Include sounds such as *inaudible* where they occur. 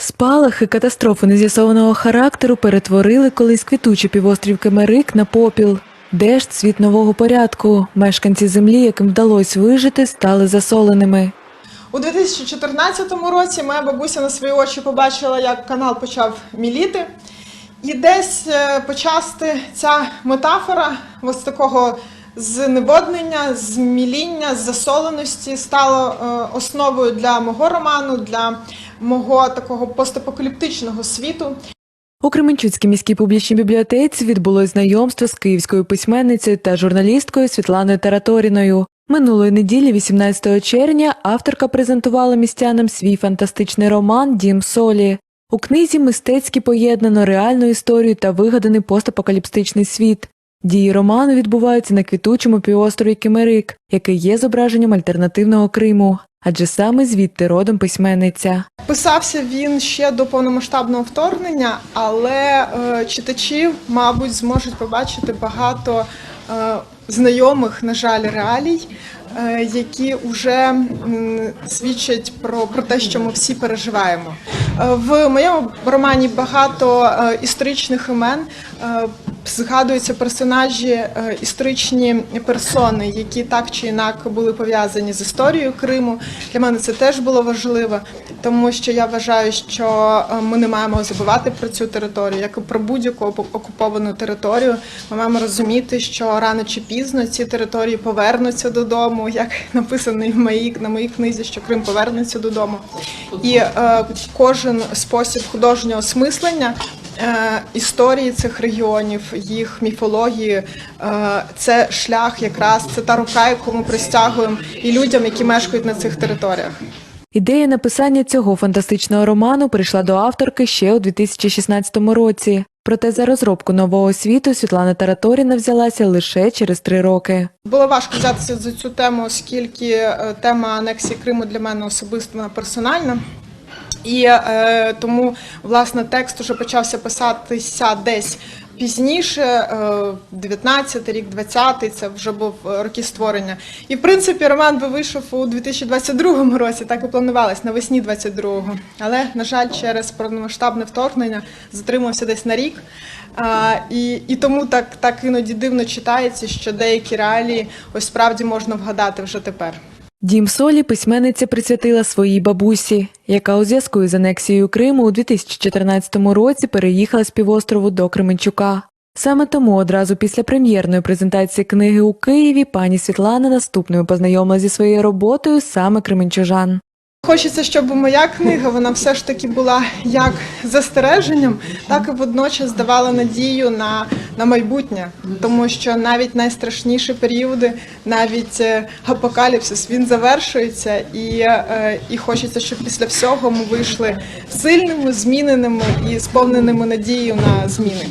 Спалахи катастрофи нез'ясованого характеру перетворили колись квітучий півострів Кемерик на попіл. Де світ нового порядку? Мешканці землі, яким вдалося вижити, стали засоленими. У 2014 році моя бабуся на свої очі побачила, як канал почав міліти. І десь е, почасти ця метафора ось такого зневоднення, зміління, засоленості стало е, основою для мого роману, для мого такого постапокаліптичного світу. У Кременчуцькій міській публічній бібліотеці відбулось знайомство з київською письменницею та журналісткою Світланою Тараторіною. Минулої неділі, 18 червня, авторка презентувала містянам свій фантастичний роман Дім Солі. У книзі мистецьки поєднано реальну історію та вигаданий постапокаліптичний світ. Дії роману відбуваються на квітучому півострові Кемерик, який є зображенням альтернативного Криму, адже саме звідти родом письменниця. Писався він ще до повномасштабного вторгнення, але е, читачі, мабуть, зможуть побачити багато е, знайомих, на жаль, реалій, е, які вже м, свідчать про, про те, що ми всі переживаємо. Е, в моєму романі багато е, історичних імен. Е, Згадуються персонажі, е, історичні персони, які так чи інак були пов'язані з історією Криму. Для мене це теж було важливо, тому що я вважаю, що е, ми не маємо забувати про цю територію, як і про будь-яку окуповану територію. Ми маємо розуміти, що рано чи пізно ці території повернуться додому, як *laughs* написано в моїй на моїй книзі, що Крим повернеться додому. І е, кожен спосіб художнього осмислення історії цих регіонів, їх міфології. е, Це шлях, якраз це та рука, яку ми простягуємо і людям, які мешкають на цих територіях. Ідея написання цього фантастичного роману прийшла до авторки ще у 2016 році. Проте за розробку нового світу Світлана Тараторіна взялася лише через три роки. Було важко взятися за цю тему, оскільки е, тема анексії Криму для мене особисто вона персональна. І е, тому власне текст уже почався писатися десь пізніше, е, 19 рік, 20 це вже був роки створення. І в принципі роман би вийшов у 2022 році, так і планувалось, навесні 22-го. Але, на жаль, через повномасштабне вторгнення затримався десь на рік. А, і, і тому так, так іноді дивно читається, що деякі реалії ось справді можна вгадати вже тепер. Дім солі письменниця присвятила своїй бабусі, яка у зв'язку із анексією Криму у 2014 році переїхала з півострову до Кременчука. Саме тому одразу після прем'єрної презентації книги у Києві пані Світлана наступною познайомила зі своєю роботою саме кременчужан. Хочеться, щоб моя книга вона все ж таки була як застереженням, так і водночас давала надію на, на майбутнє, тому що навіть найстрашніші періоди, навіть е, апокаліпсис, він завершується, і, е, і хочеться, щоб після всього ми вийшли сильними, зміненими і сповненими надією на зміни.